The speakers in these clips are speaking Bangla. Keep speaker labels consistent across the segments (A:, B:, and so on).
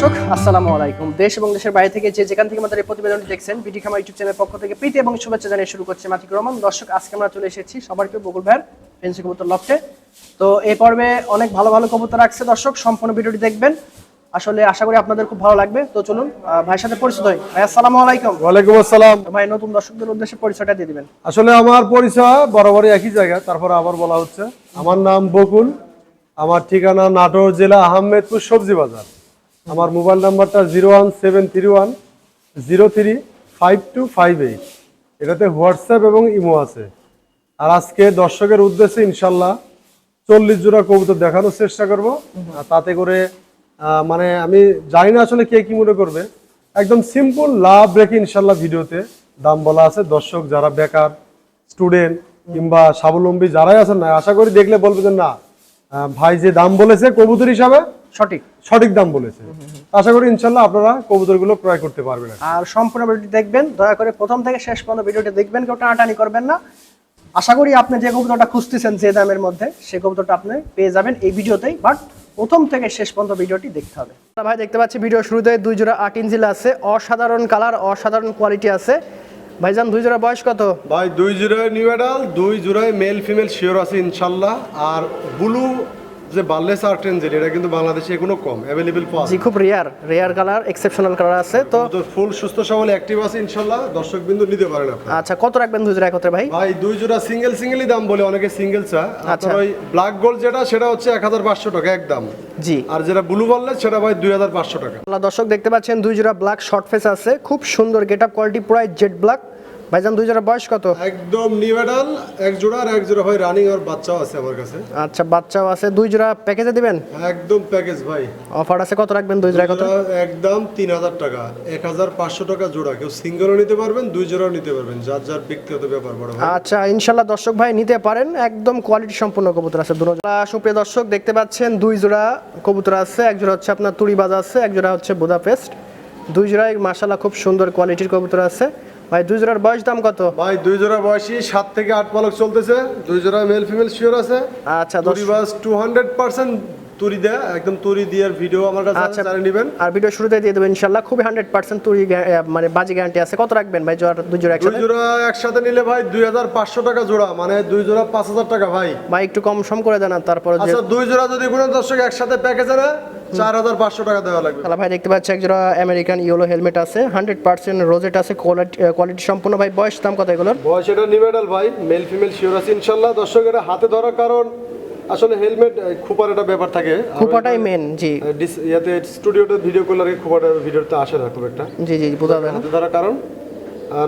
A: দর্শক আসসালামু আলাইকুম। দেশ এবং দেশের বাইরে থেকে যে যেখান থেকে আমাদের এই প্রতিবেদনটি দেখছেন বিডি খামা ইউটিউব চ্যানেলের পক্ষ থেকে প্রীতি এবং শুভেচ্ছা জানিয়ে শুরু করছে মাতিক রহমান। দর্শক আজকে আমরা চলে এসেছি সবার প্রিয় বকুল ভাইয়ের ফেন্সি কবুতর লফটে। তো এই পর্বে অনেক ভালো ভালো কবুতর রাখছে দর্শক সম্পূর্ণ ভিডিওটি দেখবেন। আসলে আশা করি আপনাদের খুব ভালো লাগবে। তো চলুন ভাইয়ের সাথে পরিচিত হই। ভাই আসসালামু আলাইকুম।
B: ওয়ালাইকুম আসসালাম।
A: ভাই নতুন দর্শকদের উদ্দেশ্যে পরিচয়টা দিয়ে দিবেন।
B: আসলে আমার পরিচয় বরাবরই একই জায়গা তারপর আবার বলা হচ্ছে। আমার নাম বকুল আমার ঠিকানা নাটোর জেলা আহমেদপুর সবজি বাজার। আমার মোবাইল নাম্বারটা zero one seven three one zero three five two five eight. এটাতে হোয়াটসঅ্যাপ এবং ইমো আছে। আর আজকে দর্শকের উদ্দেশ্যে ইনশাল্লাহ চল্লিশ জোড়া কবুতর দেখানোর চেষ্টা করব। আর তাতে করে মানে আমি জানি না আসলে কে কি মনে করবে। একদম সিম্পল লাভ রেখে ইনশাল্লাহ ভিডিওতে দাম বলা আছে। দর্শক যারা বেকার স্টুডেন্ট কিংবা স্বাবলম্বী যারাই আছেন না আশা করি দেখলে বলবে যে না ভাই যে দাম বলেছে কবুতর হিসাবে
A: সঠিক।
B: সঠিক দাম বলেছে। আশা করি ইনশাল্লাহ আপনারা কবুতরগুলো ক্রয় করতে পারবেন।
A: আর সম্পূর্ণ ভিডিওটি দেখবেন দয়া করে প্রথম থেকে শেষ পর্যন্ত ভিডিওটি দেখবেন কেউ টানাটানি করবেন না। আশা করি আপনি যে কবুতরটা খুঁজতেছেন যে দামের মধ্যে সেই কবুতরটা আপনি পেয়ে যাবেন এই ভিডিওতেই বাট প্রথম থেকে শেষ পর্যন্ত ভিডিওটি দেখতে হবে। ভাই দেখতে পাচ্ছি ভিডিও শুরুতে দুই জোড়া আট ইঞ্চিল আছে অসাধারণ কালার অসাধারণ কোয়ালিটি আছে। ভাইজান দুই জোড়া বয়স কত?
B: ভাই দুই জোড়ায় নিউ অ্যাডাল দুই জোড়ায় মেল ফিমেল শিওর আছে ইনশাল্লাহ। আর ব্লু যে বার্লেস আর ট্রেনজেল এটা কিন্তু বাংলাদেশে এখনও কম অ্যাভেলেবেল পাওয়া
A: জি খুব rare rare colour exceptional colour আছে তো
B: ফুল সুস্থ সবল অ্যাক্টিভ আছে ইনশাল্লাহ দর্শক বিন্দু নিতে পারেন আপনারা।
A: আচ্ছা কত রাখবেন দুই জোড়া একত্রে ভাই?
B: ভাই দুই জোড়া সিঙ্গেল সিঙ্গেলই দাম বলে অনেকে সিঙ্গেল চা।
A: আচ্ছা।
B: ওই ব্ল্যাক গোল্ড যেটা সেটা হচ্ছে এক হাজার পাঁচশো টাকা একদম।
A: জি।
B: আর যেটা ব্লু বার্লেস সেটা ভাই দুই হাজার পাঁচশো টাকা।
A: আল্লাহ দর্শক দেখতে পাচ্ছেন দুই জোড়া ব্ল্যাক শর্ট ফেস আছে খুব সুন্দর গেট আপ কোয়ালিটি পুরাই জেড ব্ল্যাক ভাইজান দুই জোড়া বয়স কত?
B: একদম নিউ অ্যাডাল এক জোড়া আর এক জোড়া ভাই রানিং আর বাচ্চাও আছে আমার কাছে।
A: আচ্ছা বাচ্চাও আছে। দুই জোড়া প্যাকেজে দিবেন?
B: একদম প্যাকেজ ভাই।
A: অফার আছে কত রাখবেন দুই জোড়া কত?
B: একদম তিন হাজার টাকা। এক হাজার পাঁচশো টাকা জোড়া। কেউ সিঙ্গেলও নিতে পারবেন দুই জোড়াও নিতে পারবেন। যার যার ব্যক্তিগত ব্যাপার বড় ভাই।
A: আচ্ছা ইনশাল্লাহ দর্শক ভাই নিতে পারেন। একদম কোয়ালিটি সম্পূর্ণ কবুতর আছে। দুটো জোড়া। সুপ্রিয় দর্শক দেখতে পাচ্ছেন দুই জোড়া কবুতর আছে। এক জোড়া হচ্ছে আপনার তুড়িবাজ আছে এক জোড়া হচ্ছে বুদাপেস্ট। দুই জোড়ায় মাশাল্লাহ খুব সুন্দর কোয়ালিটির কবুতর আছে। ভাই দুই জোড়ার বয়স দাম কত?
B: ভাই দুই জোড়া বয়সী সাত থেকে আট পালক চলতেছে। দুই জোড়া মেল ফিমেল শিওর আছে।
A: আচ্ছা
B: তুরি
A: দর্শক
B: বাস টু হান্ড্রেড পার্সেন্ট তুরি দেয়। একদম তুরি দিয়ে ভিডিও আমার কাছে
A: আচ্ছা।
B: জানিয়ে নেবেন।
A: আর ভিডিও শুরুতে দিয়ে দেবেন ইনশাল্লাহ। খুবই হান্ড্রেড পার্সেন্ট তুড়ি গ্যা- আহ, মানে বাজি গ্যারান্টি আছে। কত রাখবেন ভাই জোড়া দুই জোড়া
B: দুই
A: একসাথে
B: জোড়া একসাথে নিলে ভাই দুই হাজার পাঁচশো টাকা জোড়া। মানে দুই জোড়া পাঁচ হাজার টাকা ভাই।
A: ভাই একটু কম সম করে দেন তারপরে
B: আচ্ছা দুই জোড়া যদি কোনো দর্শক একসাথে প্যাকেজে নেয় চার হাজার পাঁচশো টাকা দেওয়া লাগবে।
A: তাহলে ভাই দেখতে পাচ্ছি একজোড়া আমেরিকান ইয়েলো হেলমেট আছে হান্ড্রেড পার্সেন্ট রোজেট আছে কোয়ালিটি কোয়ালিটি সম্পূর্ণ ভাই বয়স দাম কত এগুলোর?
B: বয়স এটা নিবেডাল ভাই মেল ফিমেল শিওর আছে ইনশাল্লাহ। দর্শক এটা হাতে ধরার কারণ আসলে হেলমেট খুপার একটা ব্যাপার থাকে।
A: খুপাটাই মেন জি।
B: ইয়াতে স্টুডিওতে ভিডিও করলে আর কি খুপাটা ভিডিওতে আসে না খুব একটা।
A: জি জি বোঝা যায় না।
B: হাতে ধরার কারণ।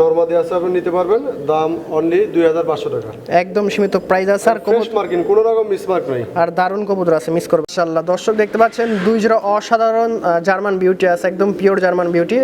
B: নর্মাদি আছে আপনি নিতে পারবেন। দাম অনলি দুই হাজার পাঁচশো টাকা।
A: একদম সীমিত প্রাইস আছে আর
B: ফ্রেশ মার্কিন কোনো রকম মিসমার্ক নেই।
A: আর দারুণ কবুতর আছে মিস করবে। ইনশাল্লাহ দর্শক দেখতে পাচ্ছেন দুই জোড়া অসাধারণ জার্মান বিউটি আছে একদম পিওর জার্মান বিউটি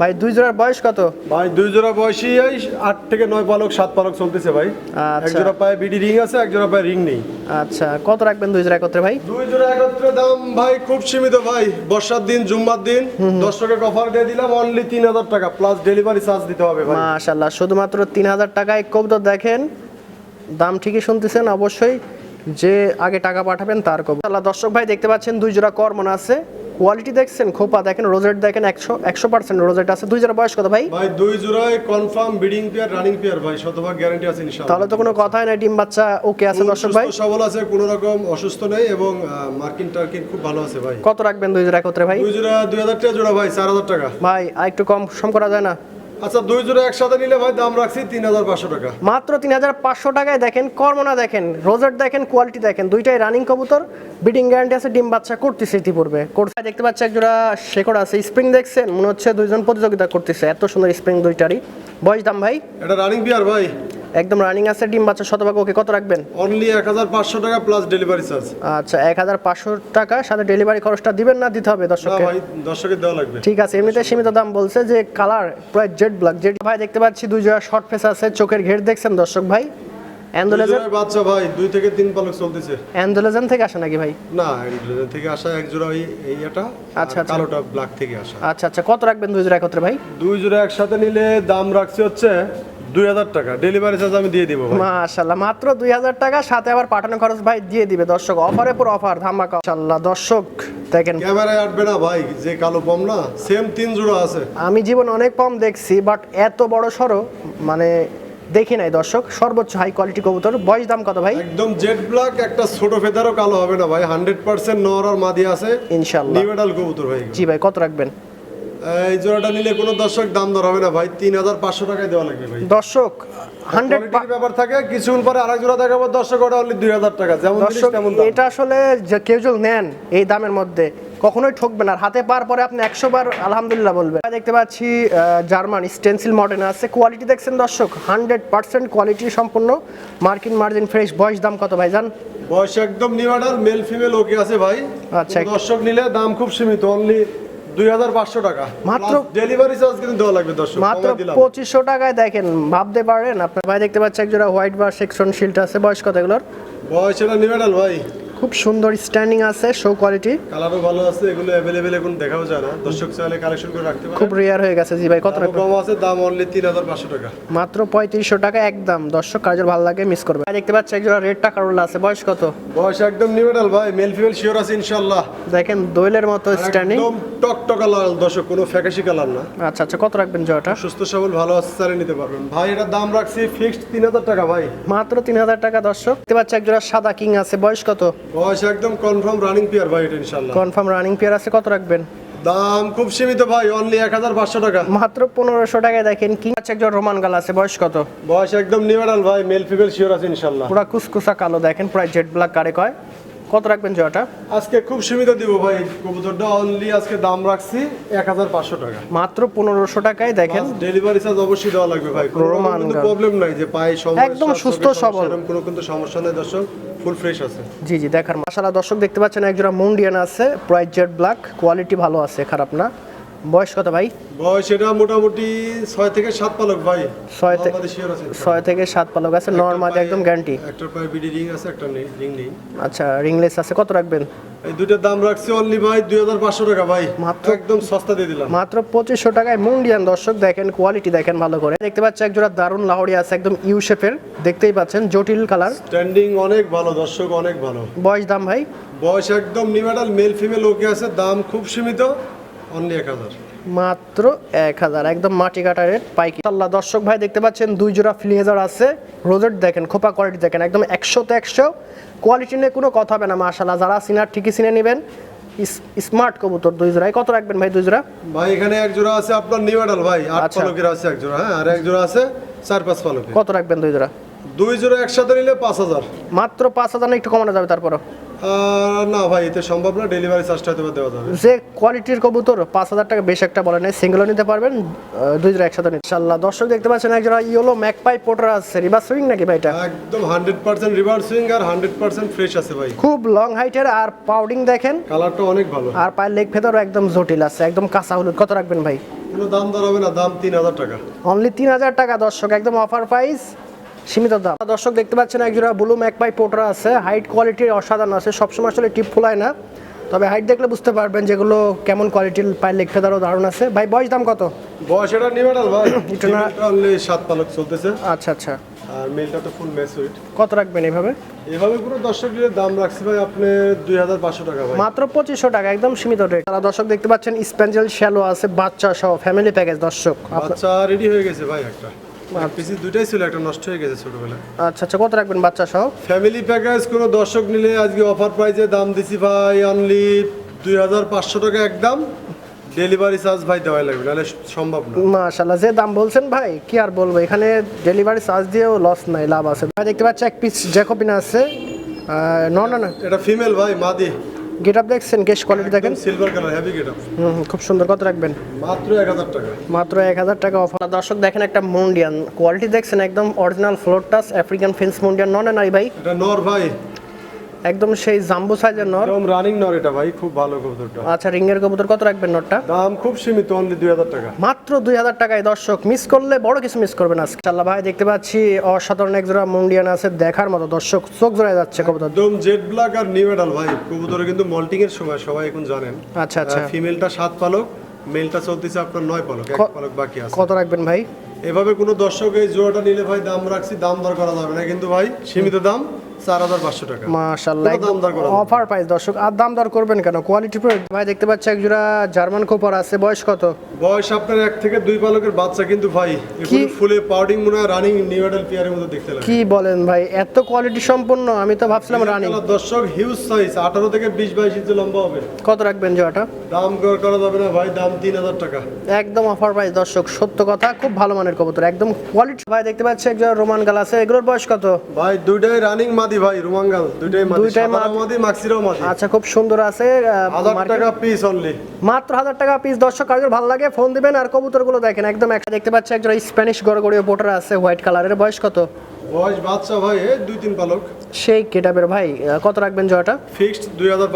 A: ভাই দুই জোড়ার বয়স কত?
B: ভাই দুই জোড়া বয়সী এই আট থেকে নয় পালক সাত পালক চলতেছে ভাই। এক
A: আচ্ছা
B: জোড়া পায়ে বিডি রিং আছে এক জোড়া পায়ে রিং নেই।
A: আচ্ছা কত রাখবেন দুই জোড়া একত্রে ভাই?
B: দুই জোড়া একত্রে দাম ভাই খুব সীমিত ভাই বর্ষার দিন জুম্মার দিন। দর্শকের অফার দিয়ে দিলাম অনলি তিন হাজার টাকা প্লাস ডেলিভারি চার্জ দিতে হবে ভাই।
A: মাশাল্লাহ শুধুমাত্র তিন হাজার টাকায় কবুতর দেখেন। দাম ঠিকই শুনতেছেন অবশ্যই। যে আগে টাকা পাঠাবেন তার কবুতর। আল্লাহ দর্শক ভাই দেখতে পাচ্ছেন দুই জোড়া কর্মন আছে। কোয়ালিটি দেখছেন খোপা দেখেন রোজেট দেখেন একশো একশো পার্সেন্ট রোজেট আছে। দুই জোড়া বয়স কত ভাই?
B: ভাই দুই জোড়ায় confirm breeding pair running pair ভাই শতভাগ গ্যারান্টি আছে ইনশাআল্লাহ।
A: তাহলে তো কোনো কথাই নাই টিম বাচ্চা ওকে আছে দর্শক ভাই।
B: সব সবল আছে কোনো রকম অসুস্থ নেই এবং মার্কিন টার্কিন খুব ভালো আছে ভাই।
A: কত রাখবেন দুই জোড়া একত্রে ভাই?
B: দুই জোড়া দুই হাজার টাকা জোড়া ভাই চার হাজার টাকা।
A: ভাই আর একটু কম সম করা যায় না?
B: আচ্ছা দুই জোড়া একসাথে নিলে ভাই দাম রাখছি তিন হাজার পাঁচশো টাকা।
A: মাত্র তিন হাজার পাঁচশো টাকায় দেখেন কর্মনা দেখেন রোজেট দেখেন কোয়ালিটি দেখেন দুইটাই রানিং কবুতর বিডিং গ্যারান্টি আছে ডিম বাচ্চা করতেছে ইতিপূর্বে। করতে দেখতে পাচ্ছি একজোড়া শেকড় আছে স্প্রিং দেখছেন মনে হচ্ছে দুইজন প্রতিযোগিতা করতেছে এত সুন্দর স্প্রিং দুইটারই। বয়স দাম ভাই?
B: এটা রানিং বিয়ার ভাই।
A: একদম রানিং আছে ডিম বাচ্চা শতভাগ ওকে কত রাখবেন?
B: অনলি এক হাজার পাঁচশো টাকা প্লাস ডেলিভারি চার্জ
A: আচ্ছা এক হাজার পাঁচশো টাকা সাথে ডেলিভারি খরচটা দিবেন না দিতে হবে দর্শককে?
B: ভাই দর্শকের দেওয়া লাগবে।
A: ঠিক আছে এমনিতে সীমিত দাম বলছে যে কালার প্রায় জেড ব্ল্যাক জেড ভাই দেখতে পাচ্ছি দুই জোড়া শর্ট ফেস আছে চোখের ঘের দেখছেন দর্শক ভাই? অ্যান্ডোলেজেন
B: বাচ্চা ভাই দুই থেকে তিন পালক চলতেছে।
A: অ্যান্ডোলেজেন থেকে আসে নাকি ভাই?
B: না ইন্টারনেট থেকে আসা এক জোড়া ওই এই এটা
A: আচ্ছা,
B: আচ্ছা
A: আচ্ছা।
B: কালোটা ব্ল্যাক থেকে আসা।
A: আচ্ছা আচ্ছা কত রাখবেন দুই জোড়া একত্রে ভাই?
B: দুই জোড়া একসাথে নিলে দাম রাখছি হচ্ছে দুই হাজার টাকা। ডেলিভারি চার্জ আমি দিয়ে দিব ভাই।
A: মাশাল্লাহ মাত্র দুই হাজার টাকা সাথে আবার পাঠানো খরচ ভাই দিয়ে দিবে। দর্শক অফারে পুরো অফার ধামাকা। মাশাল্লাহ দর্শক দেখেন।
B: ক্যামেরায় আটবে না ভাই যে কালো পম না সেম তিন জোড়া আছে।
A: আমি জীবনে অনেক কম দেখছি বাট এত বড় সড়ো মানে দেখি নাই দর্শক। সর্বোচ্চ হাই কোয়ালিটি কবুতর। বয়স দাম কত ভাই?
B: একদম জেড ব্ল্যাক একটা ছোট ফেদারও কালো হবে না ভাই। হান্ড্রেড পার্সেন্ট নর আর মাদি আছে।
A: ইনশাল্লাহ
B: নিমেডাল কবুতর ভাই
A: জি ভাই কত রাখবেন?
B: এই জোড়াটা নিলে কোনো দর্শক দাম দর হবে না ভাই তিন হাজার পাঁচশো টাকায় দেওয়া লাগবে ভাই।
A: দর্শক হান্ড্রেড
B: ব্যাপার থাকে কিছুক্ষণ পরে আরেক জোড়া দেখাবো দর্শক ওটা অনলি দুই হাজার টাকা যেমন
A: দর্শক এটা আসলে কেউ যদি নেন এই দামের মধ্যে কখনোই ঠকবেন আর হাতে পার পরে আপনি একশো বার আলহামদুলিল্লাহ বলবেন। দেখতে পাচ্ছি জার্মান স্টেন্সিল মডেল আছে। কোয়ালিটি দেখছেন দর্শক হান্ড্রেড পার্সেন্ট কোয়ালিটি সম্পূর্ণ। মার্কিন মার্জিন ফ্রেশ বয়স দাম কত ভাই জান
B: বয়স একদম নিউডাল মেল ফিমেল ওকে আছে ভাই।
A: আচ্ছা।
B: দর্শক নিলে দাম খুব সীমিত অনলি দুই হাজার পাঁচশো টাকা।
A: মাত্র-
B: ডেলিভারি চার্জ কিন্তু দেওয়া লাগবে দর্শক
A: মাত্র পঁচিশশো টাকায় দেখেন ভাবতে পারেন আপনার ভাই দেখতে পাচ্ছেন একজোড়া হোয়াইট বা সেকশন শিল্ড আছে বয়স কত এগুলোর?
B: বয়স এটা নিউডাল ভাই।
A: খুব সুন্দর স্ট্যান্ডিং আছে শো কোয়ালিটি
B: কালারও ভালো আছে এগুলো অ্যাভেলেবেল এখন দেখাও যায় না। দর্শক চাইলে কালেকশন করে রাখতে পারে
A: খুব রেয়ার হয়ে গেছে জি ভাই কত রাখবেন
B: কম আছে দাম অনলি তিন হাজার পাঁচশো টাকা।
A: মাত্র পঁয়ত্রিশশো টাকা একদম। দর্শক কাজের ভালো লাগে মিস করবে। দেখতে পাচ্ছি একজোড়া রেড টাকার আছে বয়স কত?
B: বয়স একদম নিউডাল ভাই মেল ফিমেল শিওর আছে ইনশাল্লাহ
A: দেখেন দোয়েলের মতো স্ট্যান্ডিং
B: একদম টকটকা লাল দর্শক কোনো ফ্যাকাশি কালার না।
A: আচ্ছা আচ্ছা কত রাখবেন জয়টা
B: সুস্থ সবল ভালো আছে স্যারে নিতে পারবেন। ভাই এটার দাম রাখছি ফিক্সড তিন হাজার টাকা ভাই।
A: মাত্র তিন হাজার টাকা দর্শক। দেখতে পাচ্ছি একজোড়া সাদা কিং আছে বয়স কত?
B: বয়স একদম কনফার্ম রানিং পিয়ার ভাই এটা
A: কনফার্ম রানিং পেয়ার আছে কত রাখবেন?
B: দাম খুব সীমিত ভাই অনলি এক হাজার পাঁচশো টাকা।
A: মাত্র পনেরোশো টাকায় দেখেন কিং আছে একজন রোমান গাল আছে বয়স কত?
B: বয়স একদম নিউডাল ভাই মেল ফিমেল শিওর আছে ইনশাল্লাহ
A: পুরা কুসকুসা কালো দেখেন জেড ব্ল্যাক কারে কয়। কত রাখবেন জয়টা?
B: আজকে খুব সীমিত দিব ভাই কবুতরটা অনলি আজকে দাম রাখছি এক হাজার পাঁচশো টাকা।
A: মাত্র পনেরোশো টাকায় দেখেন।
B: ডেলিভারি চার্জ অবশ্যই দেওয়া লাগবে ভাই কোনো
A: রোমান
B: প্রবলেম নাই যে পায়ে সমস্যা
A: একদম সুস্থ সবল।
B: কোনো কিন্তু সমস্যা নেই দর্শক। ফুল ফ্রেশ আছে।
A: জি জি, দেখার মাসালা দর্শক দেখতে পাচ্ছেন, একজোড়া মুন্ডিয়ান আছে প্রাইজ জেড ব্ল্যাক, কোয়ালিটি ভালো আছে, খারাপ না। বয়স কত ভাই?
B: বয়স এটা মোটামুটি ছয় থেকে সাত পালক ভাই।
A: ছয় থেকে- ছয় সাত পালক আছে নর্মাল একদম গ্যারান্টি
B: একটার পায়ে বিডি রিং আছে একটা রিং নেই।
A: আচ্ছা রিংলেস আছে কত রাখবেন?
B: এই দুইটার দাম রাখছি অনলি ভাই দুই হাজার পাঁচশো টাকা ভাই।
A: মাত্র-
B: একদম সস্তা দিয়ে দিলাম।
A: মাত্র পঁচিশশো টাকায় মুন্ডিয়ান দর্শক দেখেন কোয়ালিটি দেখেন ভালো করে। দেখতে পাচ্ছি একজোড়া দারুণ লাহড়ি আছে একদম ইউ শেপের দেখতেই পাচ্ছেন জটিল কালার
B: স্ট্যান্ডিং অনেক ভালো দর্শক অনেক ভালো।
A: বয়স দাম ভাই?
B: বয়স একদম নিমেডাল মেল ফিমেল ওকে আছে দাম খুব সীমিত। অনলি এক হাজার।
A: মাত্র এক হাজার একদম মাটি কাটা রেট পাইকি আল্লাহ দর্শক ভাই দেখতে পাচ্ছেন দুই জোড়া আছে। রোজেট দেখেন খোপা কোয়ালিটি দেখেন একদম একশো তো একশো। কোয়ালিটি নিয়ে কোনো কথা হবে না মাশাল্লাহ যারা সিনার ঠিকই চিনে নেবেন। স্মার্ট কবুতর দুই জোড়ায়। কত রাখবেন ভাই দুই জোড়া?
B: ভাই এখানে এক জোড়া আছে আপনার নিমেডাল ভাই আট
A: আচ্ছা।
B: পালকের আছে এক জোড়া হ্যাঁ? আর এক জোড়া আছে চার পাঁচ পালকের।
A: কত রাখবেন দুই জোড়া?
B: দুই জোড়া একসাথে নিলে পাঁচ হাজার।
A: মাত্র পাঁচ হাজার না একটু কমানো যাবে তারপরও?
B: আর না ভাই এতে সম্ভব না। ডেলিভারি চার্জটা হয়তো দেওয়া যাবে।
A: যে কোয়ালিটির কবুতর পাঁচ হাজার টাকা বেশ একটা বলে নেই সিঙ্গেলও নিতে পারবেন দুই জোড়া একসাথে ইনশাল্লাহ দর্শক দেখতে পাচ্ছেন একজোড়া ইয়েলো ম্যাকপাই পোটার আছে। রিভার সুইং নাকি ভাই এটা?
B: একদম হান্ড্রেড পার্সেন্ট রিভার সুইং আর হান্ড্রেড পার্সেন্ট ফ্রেশ আছে ভাই।
A: খুব লং হাইটের আর পাউডিং দেখেন।
B: কালারটা অনেক ভালো।
A: আর পায়ের লেগ ফেদারও একদম জটিল আছে একদম কাঁচা হলুদ। কত রাখবেন ভাই?
B: কোনো দাম দর হবে না দাম তিন হাজার টাকা।
A: অনলি তিন হাজার টাকা দর্শক একদম অফার প্রাইস সীমিত দাম। দর্শক দেখতে পাচ্ছেন একজোড়া ব্লু ম্যাকপাই পোটার আছে। হাইট কোয়ালিটির অসাধারণ আছে। সবসময় আসলে টিপ ফুলায় না। তবে হাইট দেখলে বুঝতে পারবেন যেগুলো কেমন কোয়ালিটির পায়ের লেগ ফেদারও দারুণ আছে। ভাই বয়স দাম কত?
B: বয়স এটা নিমেডাল ভাই।
A: একটু না-
B: অনলি সাত পালক চলতেছে।
A: আচ্ছা আচ্ছা।
B: আর মেলটা তো ফুল ম্যাচুইট
A: কত রাখবেন এইভাবে
B: এভাবে পুরো দর্শক নিলে দাম রাখছি ভাই আপনি দুই হাজার পাঁচশো টাকা ভাই।
A: মাত্র পঁচিশশো টাকা একদম সীমিত রেট তারা দর্শক দেখতে পাচ্ছেন স্পেঞ্জেল শ্যালো আছে বাচ্চা সহ ফ্যামিলি প্যাকেজ দর্শক।
B: বাচ্চা রেডি হয়ে গেছে ভাই একটা। পিসি দুটাই ছিল একটা নষ্ট হয়ে গেছে ছোটবেলায়।
A: আচ্ছা আচ্ছা কত রাখবেন বাচ্চা সহ?
B: ফ্যামিলি প্যাকেজ কোনো দর্শক নিলে আজকে অফার প্রাইজে দাম দিছি ভাই অনলি দুই হাজার পাঁচশো টাকা একদম ডেলিভারি চার্জ ভাই দেওয়াই লাগবে নাহলে সম্ভব না।
A: মাশাল্লাহ যে দাম বলছেন ভাই কি আর বলব এখানে ডেলিভারি চার্জ দিয়েও লস নাই লাভ আছে। ভাই দেখতে পাচ্ছি এক পিস জ্যাকোপিন আছে। ন না না
B: এটা ফিমেল ভাই মাদি।
A: গেট আপ দেখছেন? গেস্ট কোয়ালিটি দেখেন?
B: সিলভার কালার হেভি গেট
A: হুম, হুম, খুব সুন্দর। কত রাখবেন?
B: মাত্র এক হাজার টাকা।
A: মাত্র এক হাজার টাকা অফার দর্শক দেখেন একটা মুন্ডিয়ান কোয়ালিটি দেখছেন একদম original floor touch African fence মুন্ডিয়ান নন নাই ভাই।
B: এটা নর ভাই।
A: একদম সেই জাম্বো সাইজের নর।
B: একদম রানিং নর এটা ভাই খুব ভালো কবুতরটা।
A: আচ্ছা রিংয়ের কবুতর কত রাখবেন নটটা
B: দাম খুব সীমিত অনলি দুই হাজার টাকা।
A: মাত্র দুই হাজার টাকায় দর্শক মিস করলে বড় কিছু মিস করবেন আজকে। চাল্লা ভাই দেখতে পাচ্ছি অসাধারণ এক জোড়া মুন্ডিয়ান আছে দেখার মতো। দর্শক চোখ জোড়ায় যাচ্ছে কবুতর।
B: একদম জেড ব্ল্যাক আর নিউ মেডাল ভাই কবুতরে কিন্তু মল্টিং এর সময় সবাই এখন জানেন।
A: আচ্ছা আচ্ছা।
B: ফিমেলটা সাত পালক মেলটা চলতেছে আপনার নয় পালক এক পালক বাকি আছে।
A: কত রাখবেন ভাই?
B: এভাবে কোনো দর্শক এই জোড়াটা নিলে ভাই দাম রাখছি দাম দর করা যাবে না। কিন্তু ভাই সীমিত দাম চার হাজার পাঁচশো টাকা।
A: মাশাআল্লাহ
B: কোনো দাম দর করা যাবে না।
A: অফার প্রাইস দর্শক। আর দাম দর করবেন কেন? কোয়ালিটি ভাই দেখতে পাচ্ছি এক জোড়া জার্মান কোপার আছে। বয়স কত?
B: বয়স আপনার এক থেকে দুই পালকের বাচ্চা কিন্তু ভাই এগুলো ফুলে পাউডিং মনে রানিং নিউ পেয়ারের মতো দেখতে লাগে।
A: কি বলেন ভাই? এত কোয়ালিটি সম্পন্ন আমি তো ভাবছিলাম রানি
B: দর্শক হিউজ সাইজ আঠারো থেকে বিশ বাইশ ইঞ্চি লম্বা হবে।
A: কত রাখবেন জোড়াটা?
B: দাম কর করা যাবে না ভাই দাম টাকা।
A: একদম অফার প্রাইস দর্শক। সত্য কথা খুব ভালো মানের কবুতর। একদম কোয়ালিটি ভাই দেখতে পাচ্ছি এক জোড়া রোমান গাল আছে। এগুলোর বয়স কত?
B: ভাই দুইটাই রানিং মাদি ভাই রুমাঙ্গাল দুইটাই মাদি
A: দুইটাই মাদি।
B: মাক্সিরাও মাদি।
A: আচ্ছা খুব সুন্দর আছে
B: টাকা পিস অনলি
A: মাত্র টাকা পিস দর্শক ভালো লাগে ফোন দিবেন আর কবুতরগুলো দেখেন একদম একটা দেখতে পাচ্ছি একজন স্প্যানিশ গড়গড়িয়ে বোটার আছে হোয়াইট কালারের বয়স কত?
B: বয়স বাচ্চা ভাই দুই তিন পালক।
A: সেই কেটাবের ভাই কত রাখবেন জয়টা?
B: ফিক্সড দুই হাজার